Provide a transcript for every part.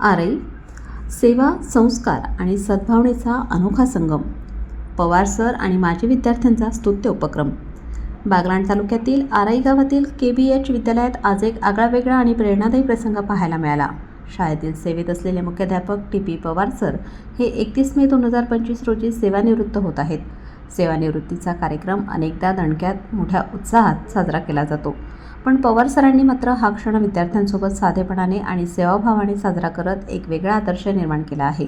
आरई सेवा संस्कार आणि सद्भावनेचा अनोखा संगम. पवार सर आणि माजी विद्यार्थ्यांचा स्तुत्य उपक्रम. बागलाण तालुक्यातील आराई गावातील के बी एच विद्यालयात आज एक आगळावेगळा आणि प्रेरणादायी प्रसंग पाहायला मिळाला. शाळेतील सेवेत असलेले मुख्याध्यापक टी पी पवार सर हे एकतीस मे दोन हजार पंचवीस रोजी सेवानिवृत्त होत आहेत. सेवानिवृत्तीचा कार्यक्रम अनेकदा दणक्यात मोठ्या उत्साहात साजरा केला जातो. पण पवार सरांनी मात्र हा क्षण विद्यार्थ्यांसोबत साधेपणाने आणि सेवाभावाने साजरा करत एक वेगळा आदर्श निर्माण केला आहे.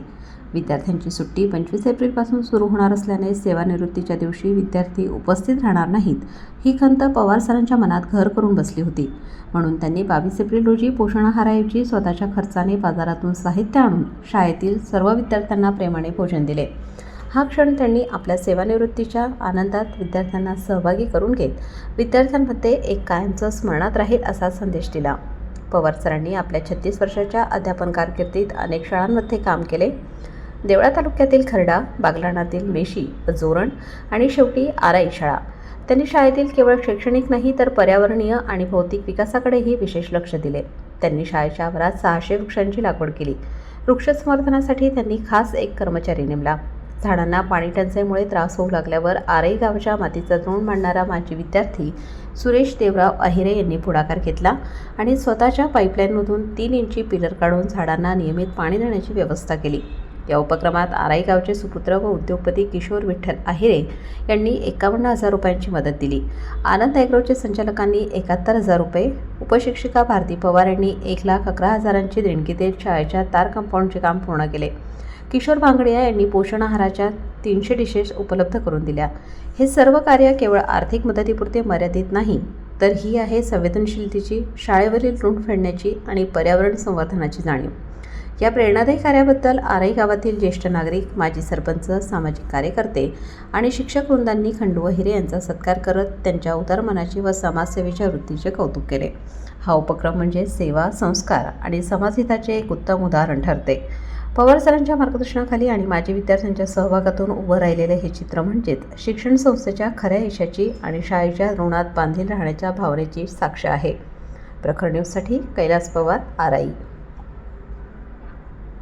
विद्यार्थ्यांची सुट्टी पंचवीस एप्रिलपासून सुरू होणार असल्याने सेवानिवृत्तीच्या दिवशी विद्यार्थी उपस्थित राहणार नाहीत ही खंत पवार सरांच्या मनात घर करून बसली होती. म्हणून त्यांनी बावीस एप्रिल रोजी पोषण आहाराऐवजी स्वतःच्या खर्चाने बाजारातून साहित्य आणून शाळेतील सर्व विद्यार्थ्यांना प्रेमाने भोजन दिले. हा क्षण त्यांनी आपल्या सेवानिवृत्तीच्या आनंदात विद्यार्थ्यांना सहभागी करून घेत विद्यार्थ्यांमध्ये एक कायमचं स्मरणात राहील असा संदेश दिला. पवार सरांनी आपल्या छत्तीस वर्षाच्या अध्यापन कारकिर्दीत अनेक शाळांमध्ये काम केले. देवळा तालुक्यातील खर्डा बागलाणातील मेशी जोरण आणि शेवटी आराई शाळा. त्यांनी शाळेतील केवळ शैक्षणिक नाही तर पर्यावरणीय आणि भौतिक विकासाकडेही विशेष लक्ष दिले. त्यांनी शाळेच्या आवारात सहाशे वृक्षांची लागवड केली. वृक्षसंवर्धनासाठी त्यांनी खास एक कर्मचारी नेमला. झाडांना पाणी टंचाईमुळे त्रास होऊ लागल्यावर आरई गावच्या मातीचा द्रोण मांडणारा माजी विद्यार्थी सुरेश देवराव अहिरे यांनी पुढाकार घेतला आणि स्वतःच्या पाईपलाईनमधून तीन इंची पिलर काढून झाडांना नियमित पाणी देण्याची व्यवस्था केली. या उपक्रमात आराई गावचे सुपुत्र व उद्योगपती किशोर विठ्ठल आहिरे यांनी एकावन्न हजार रुपयांची मदत दिली. आनंद ॲग्रोचे संचालकांनी एकाहत्तर हजार रुपये उपशिक्षिका भारती पवार यांनी एक लाख अकरा हजारांची देणगी देत शाळेच्या तार कंपाऊंडचे काम पूर्ण केले. किशोर भांगडिया यांनी पोषण आहाराच्या तीनशे डिशेस उपलब्ध करून दिल्या. हे सर्व कार्य केवळ आर्थिक मदतीपुरते मर्यादित नाही तर ही आहे संवेदनशीलतेची शाळेवरील ऋण फेडण्याची आणि पर्यावरण संवर्धनाची जाणीव. या प्रेरणादायी कार्याबद्दल आराई गावातील ज्येष्ठ नागरिक माजी सरपंच सामाजिक कार्यकर्ते आणि शिक्षक वृंदांनी खंडू हिरे यांचा सत्कार करत त्यांच्या उदार मनाची व समाजसेवेच्या वृत्तीचे कौतुक केले. हा उपक्रम म्हणजे सेवा संस्कार आणि समाजहिताचे एक उत्तम उदाहरण ठरते. पवार सरांच्या मार्गदर्शनाखाली आणि माजी विद्यार्थ्यांच्या सहभागातून उभं राहिलेले हे चित्र म्हणजेच शिक्षण संस्थेच्या खऱ्या यशाची आणि शाळेच्या ऋणात बांधील राहण्याच्या भावनेची साक्ष आहे. प्रखर न्यूजसाठी कैलास पवार आराई.